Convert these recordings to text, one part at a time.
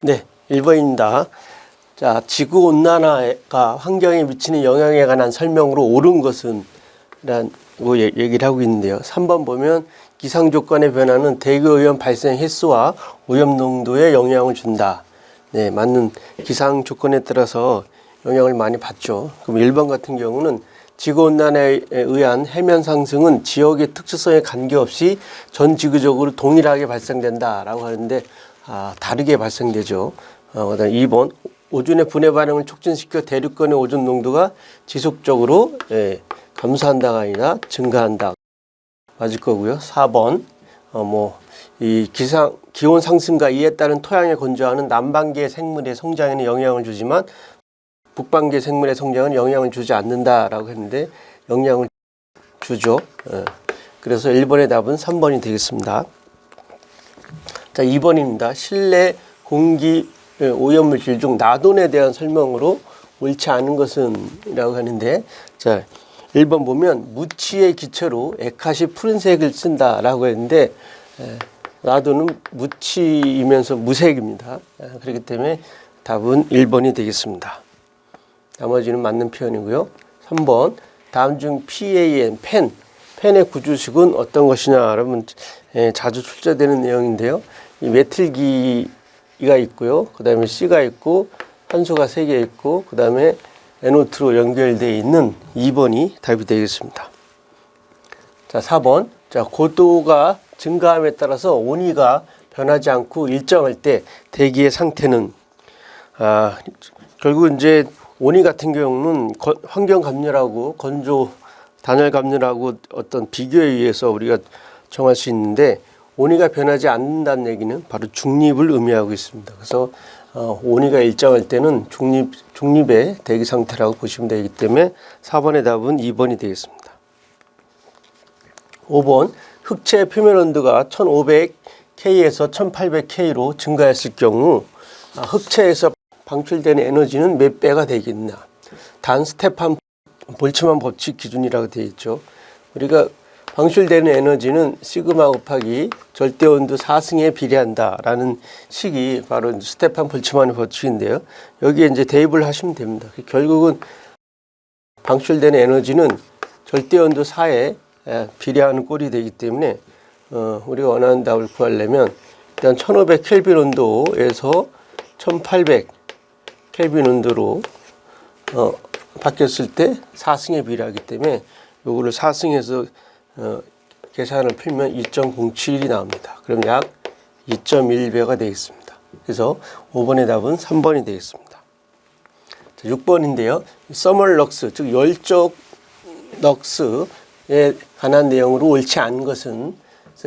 네, 1번입니다. 자, 지구 온난화가 환경에 미치는 영향에 관한 설명으로 옳은 것은 라고 얘- 얘기를 하고 있는데요. 3번 보면 기상 조건의 변화는 대기 오염 발생 횟수와 오염 농도에 영향을 준다. 네, 맞는 기상 조건에 따라서 영향을 많이 받죠. 그럼 1번 같은 경우는 지구 온난화에 의한 해면 상승은 지역의 특수성에 관계없이 전 지구적으로 동일하게 발생된다라고 하는데 아, 다르게 발생되죠. 어, 그다음 2번 오존의 분해 반응을 촉진시켜 대륙간의 오존 농도가 지속적으로 예, 감소한다가 아니라 증가한다. 맞을 거고요. 4번 어, 뭐 이 기상 기온 상승과 이에 따른 토양에 건조하는 남반기의 생물의 성장에는 영향을 주지만 북반기의 생물의 성장은 영향을 주지 않는다라고 했는데 영향을 주죠. 예. 그래서 1번의 답은 3번이 되겠습니다. 자, 2번입니다. 실내 공기 예, 오염물 질 중 나돈에 대한 설명으로 옳지 않은 것은 이라고 하는데 자, 1번 보면 무치의 기체로 에카시 푸른색을 쓴다라고 했는데 에, 나돈은 무치이면서 무색입니다. 에, 그렇기 때문에 답은 1번이 되겠습니다. 나머지는 맞는 표현이고요. 3번 다음 중 PAN 펜 펜의 구주식은 어떤 것이냐 여러분 예, 자주 출제되는 내용인데요. 이 메틀기가 있고요. 그 다음에 C가 있고 한수가 세 개 있고 그 다음에 NO2로 연결되어 있는 2번이 답이 되겠습니다. 자, 4번. 자, 고도가 증가함에 따라서 온위가 변하지 않고 일정할 때 대기의 상태는 아, 결국 이제 온위 같은 경우는 거- 환경 감열하고 건조 단열 감열하고 어떤 비교에 의해서 우리가 정할 수 있는데 온위가 변하지 않는다는 얘기는 바로 중립을 의미하고 있습니다. 그래서 어, 온위가 일정할 때는 중립 중립의 대기 상태라고 보시면 되기 때문에 4번의 답은 2번이 되겠습니다. 5번 흑체 표면 온도가 1500K에서 1800K로 증가했을 경우 아, 흑체에서 방출되는 에너지는 몇 배가 되겠나? 단 스테판 볼츠만 법칙 기준이라고 되어 있죠. 우리가 방출되는 에너지는 시그마 곱하기 절대 온도 4승에 비례한다라는 식이 바로 스테판 볼츠만의 법칙인데요. 여기에 이제 대입을 하시면 됩니다. 결국은 방출되는 에너지는 절대 온도 4에 비례하는 꼴이 되기 때문에 어, 우리가 원하는 답을 구하려면 일단 1500 켈빈 온도에서 1800 켈빈 온도로 어, 바뀌었을 때 4승에 비례하기 때문에 요거를 4승에서 어, 계산을 풀면 2.071이 나옵니다. 그럼 약 2.1배가 되겠습니다. 그래서 5번의 답은 3번이 되겠습니다. 자, 6번인데요. 서멀 럭스, 즉 열적 럭스에 관한 내용으로 옳지 않은 것은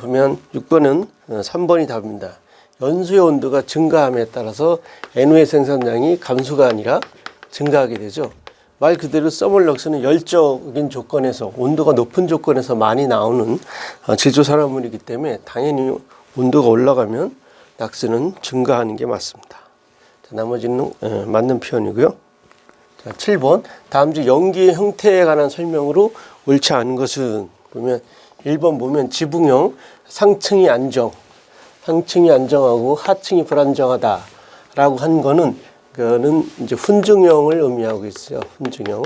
보면 6번은 3번이 답입니다. 연수의 온도가 증가함에 따라서 NO의 생산량이 감소가 아니라 증가하게 되죠. 말 그대로 서멀럭스는 열적인 조건에서 온도가 높은 조건에서 많이 나오는 어, 제조 산화물이기 때문에 당연히 온도가 올라가면 락스는 증가하는 게 맞습니다. 자, 나머지는 어, 맞는 표현이고요. 자, 7번 다음 중 연기의 형태에 관한 설명으로 옳지 않은 것은 보면 1번 보면 지붕형 상층이 안정, 상층이 안정하고 하층이 불안정하다라고 한 거는 그거는 이제 훈증형을 의미하고 있어요. 훈증형.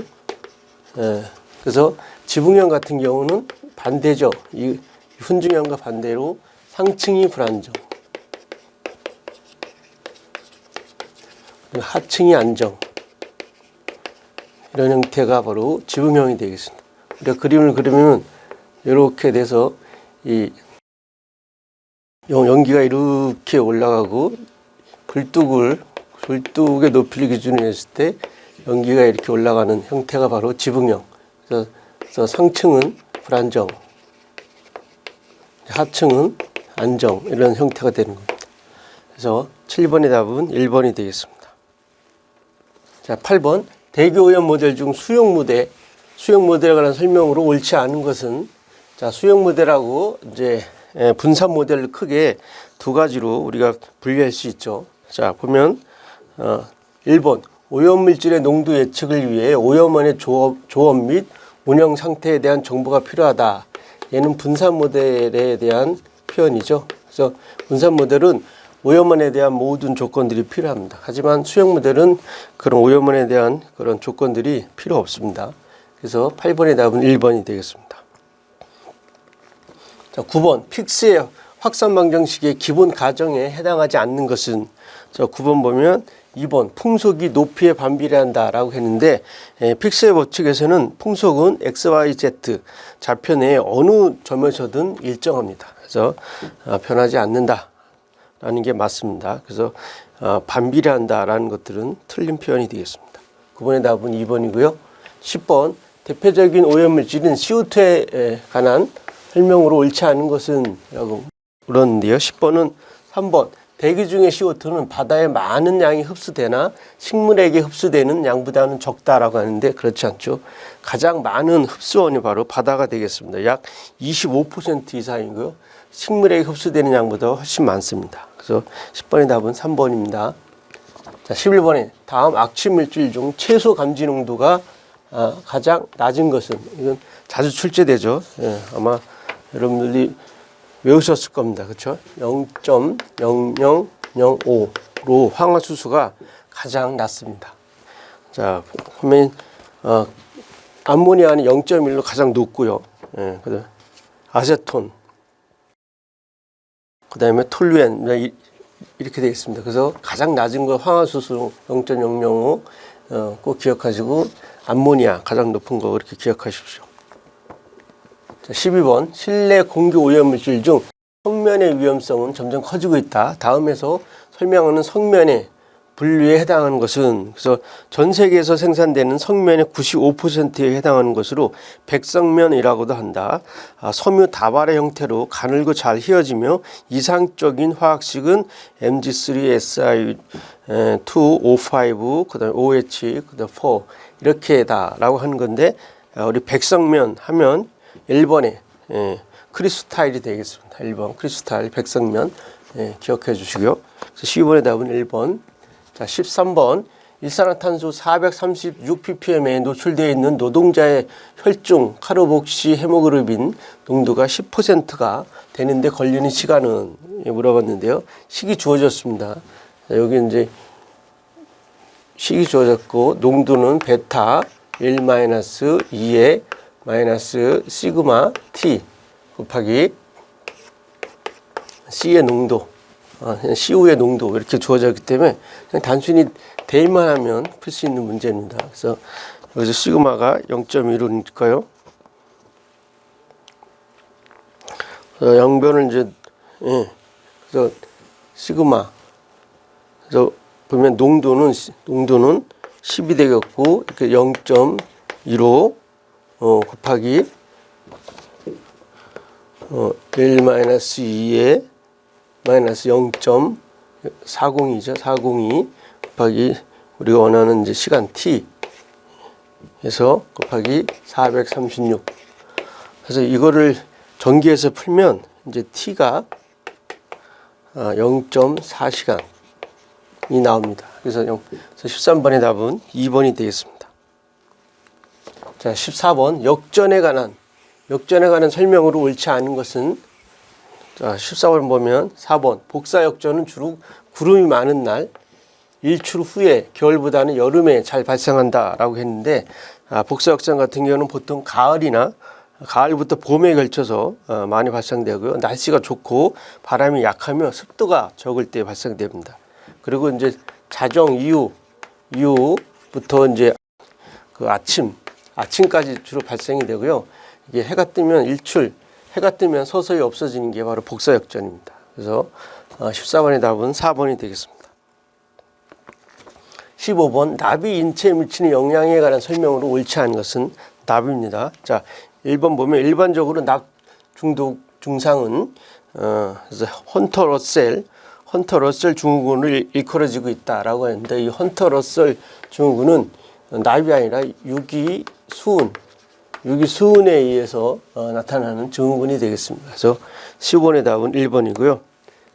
예, 그래서 지붕형 같은 경우는 반대죠. 이 훈증형과 반대로 상층이 불안정, 하층이 안정. 이런 형태가 바로 지붕형이 되겠습니다. 우리가 그림을 그리면 이렇게 돼서 이 연- 연기가 이렇게 올라가고 불뚝을 불뚝의 높이를 기준으로 했을 때 연기가 이렇게 올라가는 형태가 바로 지붕형. 그래서, 그래서 상층은 불안정, 하층은 안정 이런 형태가 되는 겁니다. 그래서 7번의 답은 1번이 되겠습니다. 자, 8번 대기 오염 모델 중 수용 모델, 수용 모델에 관한 설명으로 옳지 않은 것은 자, 수용 모델하고 이제 예, 분산 모델을 크게 두 가지로 우리가 분리할 수 있죠. 자, 보면 어, 1번 오염 물질의 농도 예측을 위해 오염원의 조업, 조업 및 운영 상태에 대한 정보가 필요하다. 얘는 분산 모델에 대한 표현이죠. 그래서 분산 모델은 오염원에 대한 모든 조건들이 필요합니다. 하지만 수영 모델은 그런 오염원에 대한 그런 조건들이 필요 없습니다. 그래서 8번의 답은 1번이 되겠습니다. 자, 9번 픽스의 확산 방정식의 기본 가정에 해당하지 않는 것은 자, 9번 보면 2번 풍속이 높이에 반비례한다라고 했는데 에, 픽스의 법칙에서는 풍속은 x, y, z 좌표 내에 어느 점에서든 일정합니다. 그래서 아, 변하지 않는다라는 게 맞습니다. 그래서 아, 반비례한다라는 것들은 틀린 표현이 되겠습니다. 9번의 답은 2번이고요. 10번 대표적인 오염물질인 CO2에 관한 설명으로 옳지 않은 것은 라고 물었는데요. 10번은 3번 대기 중의 CO2는 바다에 많은 양이 흡수되나 식물에게 흡수되는 양보다는 적다라고 하는데 그렇지 않죠. 가장 많은 흡수원이 바로 바다가 되겠습니다. 약 25% 이상이고요. 식물에게 흡수되는 양보다 훨씬 많습니다. 그래서 10번의 답은 3번입니다. 자, 11번에 다음 악취 물질 중 최소 감지 농도가 아, 가장 낮은 것은 이건 자주 출제되죠. 예, 아마 여러분들이 외우셨을 겁니다. 그렇죠? 0.0005로 황화수소가 가장 낮습니다. 자, 보면 어, 암모니아는 0.1로 가장 높고요. 예, 그다음 아세톤, 그 다음에 톨루엔 네, 이- 이렇게 되어 있습니다. 그래서 가장 낮은 거 황화수소 0.005 어, 꼭 기억하시고 암모니아 가장 높은 거 그렇게 기억하십시오. 자, 12번 실내 공기 오염물질 중 성면의 위험성은 점점 커지고 있다. 다음에서 설명하는 성면의 분류에 해당하는 것은 그래서 전 세계에서 생산되는 성면의 95%에 해당하는 것으로 백성면이라고도 한다. 아, 섬유 다발의 형태로 가늘고 잘 휘어지며 이상적인 화학식은 Mg3, Si2, O5, 그다음에 OH, 그다음 4 이렇게다라고 하는 건데 아, 우리 백성면 하면 1번에 예, 크리스탈이 되겠습니다. 1번 크리스탈 백성면 예, 기억해 주시고요. 그래서 12번의 답은 1번. 자, 13번 일산화탄소 436ppm에 노출되어 있는 노동자의 혈중 카르복시 헤모그로빈 농도가 10%가 되는데 걸리는 시간은 예, 물어봤는데요. 식이 주어졌습니다. 자, 여기 이제 식이 주어졌고 농도는 베타 1-2에 마이너스 시그마 t 곱하기 C의 농도, 어, 그냥 CO의 농도 이렇게 주어졌기 때문에 그냥 단순히 대입만 하면 풀 수 있는 문제입니다. 그래서 여기서 시그마가 0.1로니까요. 그래서 양변을 이제 예, 그래서 시그마 그래서 보면 농도는 시- 농도는 10이 되겠고 이렇게 0.15 어, 곱하기 어, 1 마이너스 2에 마이너스 0.40이죠. 402 곱하기 우리가 원하는 이제 시간 t 해서 곱하기 436. 그래서 이거를 전기에서 풀면 이제 t가 0.4시간이 나옵니다. 그래서 영- 그래서 13번의 답은 2번이 되겠습니다. 자, 14번 역전에 관한 역전에 관한 설명으로 옳지 않은 것은 자, 14번 보면 4번 복사 역전은 주로 구름이 많은 날 일출 후에 겨울보다는 여름에 잘 발생한다라고 했는데 아, 복사 역전 같은 경우는 보통 가을이나 가을부터 봄에 걸쳐서 어, 많이 발생되고요. 날씨가 좋고 바람이 약하며 습도가 적을 때 발생됩니다. 그리고 이제 자정 이후 이후부터 이제 그 아침 아침까지 주로 발생이 되고요. 이게 해가 뜨면 일출, 해가 뜨면 서서히 없어지는 게 바로 복사 역전입니다. 그래서 어, 14번의 답은 4번이 되겠습니다. 15번 나비 인체에 미치는 영향에 관한 설명으로 옳지 않은 것은 나비입니다. 자, 1번 보면 일반적으로 낙 중독 증상은 어, 헌터 러셀, 헌터 러셀 증후군을 일- 일컬어지고 있다라고 하는데 이 헌터 러셀 증후군은 나비 아니라 유기 수은, 유기 수은에 의해서 어, 나타나는 증후군이 되겠습니다. 그래서 15번의 답은 1번이고요.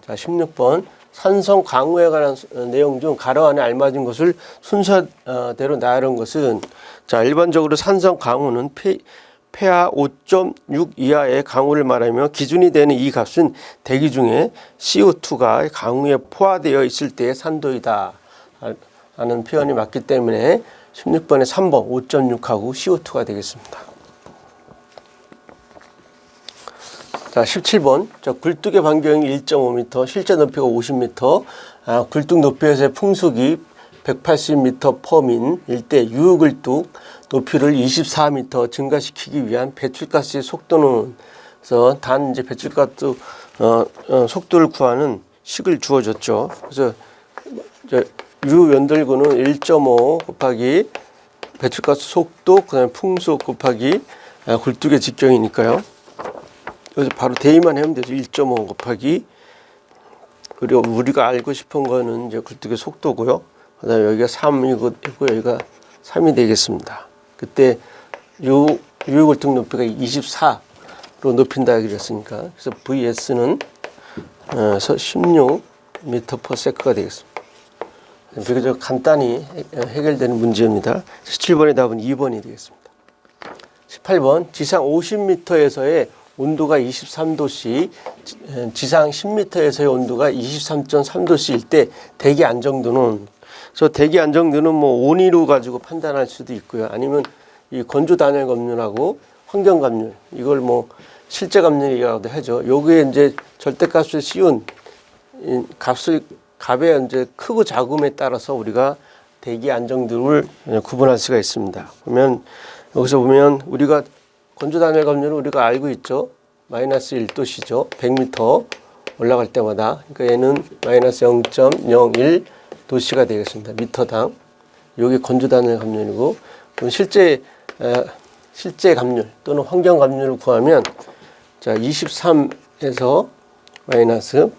자, 16번 산성 강우에 관한 수- 어, 내용 중 가로 안에 알맞은 것을 순서대로 나열한 것은 자 일반적으로 산성 강우는 폐, 폐하 5.6 이하의 강우를 말하며 기준이 되는 이 값은 대기 중에 CO2가 강우에 포화되어 있을 때의 산도이다 하는 표현이 맞기 때문에 16번에 3번 5.6하고 CO2가 되겠습니다. 자, 17번. 저 굴뚝의 반경이 1.5m, 실제 높이가 50m, 아, 굴뚝 높이에서의 풍속이 180m 퍼민 일대 유굴뚝 높이를 24m 증가시키기 위한 배출가스의 속도는 그래서 단 이제 배출가스 어, 어, 속도를 구하는 식을 주어졌죠. 그래서 이제 유 연돌구는 1.5 곱하기 배출가스 속도 그 다음에 풍속 곱하기 아, 굴뚝의 직경이니까요. 그래서 바로 대입만 하면 되죠. 1.5 곱하기 그리고 우리가 알고 싶은 거는 이제 굴뚝의 속도고요. 그 다음에 여기가 3이고 여기가 3이 되겠습니다. 그때 유 유굴뚝 높이가 24로 높인다 그랬으니까 그래서 VS는 어, 16m per sec가 되겠습니다. 비교적 간단히 해- 해결되는 문제입니다. 17번의 답은 2번이 되겠습니다. 18번 지상 50m에서의 온도가 23도씨, 지상 10m에서의 온도가 23.3도씨일 때 대기 안정도는 저 대기 안정도는 뭐 온위로 가지고 판단할 수도 있고요. 아니면 이 건조 단열 감률하고 환경 감률 이걸 뭐 실제 감률이라고도 하죠. 요게 이제 절대값을 씌운 이 값을 값의 이제 크고 작음에 따라서 우리가 대기 안정도를 구분할 수가 있습니다. 그러면 여기서 보면 우리가 건조 단열 감률은 우리가 알고 있죠. 마이너스 1도씨죠. 100m 올라갈 때마다. 그러니까 얘는 마이너스 0.01 도씨가 되겠습니다. 미터당. 여기 건조 단열 감률이고 그럼 실제 에, 실제 감률 또는 환경 감률을 구하면 자 23에서 마이너스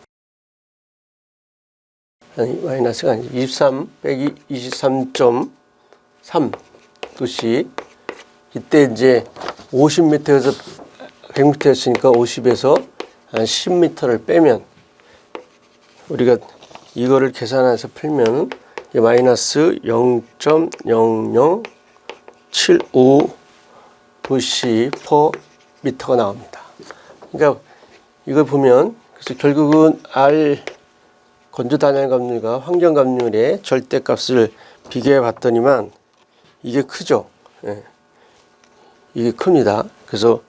아니 마이너스가 아니죠. 23 빼기 23.3 도씨 이때 이제 50m에서 100m였으니까 50에서 한 10m를 빼면 우리가 이거를 계산해서 풀면 마이너스 0.0075 도시 퍼 미터가 나옵니다. 그러니까 이걸 보면 그래서 결국은 R 건조 단열 감률과 환경 감률의 절대값을 비교해 봤더니만 이게 크죠. 예. 이게 큽니다. 그래서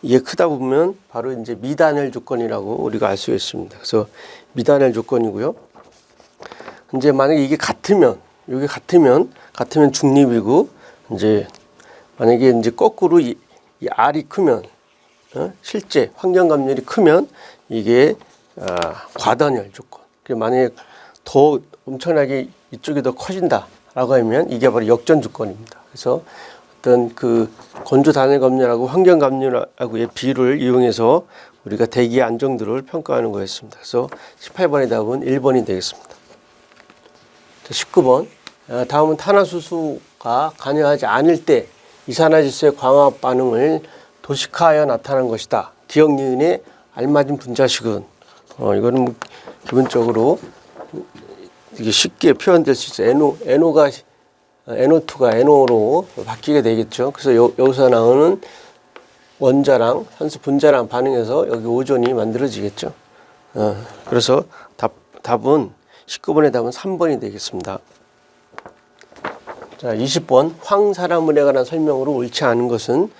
이게 크다 보면 바로 이제 미단열 조건이라고 우리가 알 수 있습니다. 그래서 미단열 조건이고요. 이제 만약에 이게 같으면 이게 같으면 같으면 중립이고 이제 만약에 이제 거꾸로 이, 이 R이 크면 어? 실제 환경 감률이 크면 이게 아, 과단열 조건. 그 만약에 더 엄청나게 이쪽이 더 커진다라고 하면 이게 바로 역전 조건입니다. 그래서 어떤 그 건조 단열 감률하고 환경 감률하고의 비율을 이용해서 우리가 대기 안정도를 평가하는 거였습니다. 그래서 18번의 답은 1번이 되겠습니다. 자, 19번. 아, 다음은 탄화수소가 관여하지 않을 때 이산화질소의 광합 반응을 도식화하여 나타난 것이다. 기억 니은의 알맞은 분자식은 어, 이거는 뭐 기본적으로 이게 쉽게 표현될 수 있어요. NO, NO가 NO2가 NO로 바뀌게 되겠죠. 그래서 여, 여기서 나오는 원자랑 산소 분자랑 반응해서 여기 오존이 만들어지겠죠. 어, 그래서 답, 답은 19번의 답은 3번이 되겠습니다. 자, 20번 황사라물에 관한 설명으로 옳지 않은 것은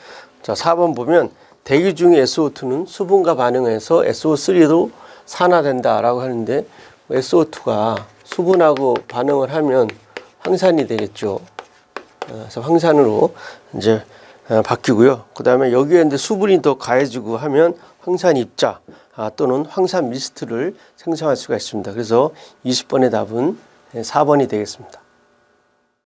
자, 4번 보면 대기 중의 SO2는 수분과 반응해서 SO3로 산화된다라고 하는데 SO2가 수분하고 반응을 하면 황산이 되겠죠. 어, 그래서 황산으로 이제 어, 바뀌고요. 그 다음에 여기에 이제 수분이 더 가해지고 하면 황산 입자 아, 또는 황산 미스트를 생성할 수가 있습니다. 그래서 20번의 답은 4번이 되겠습니다.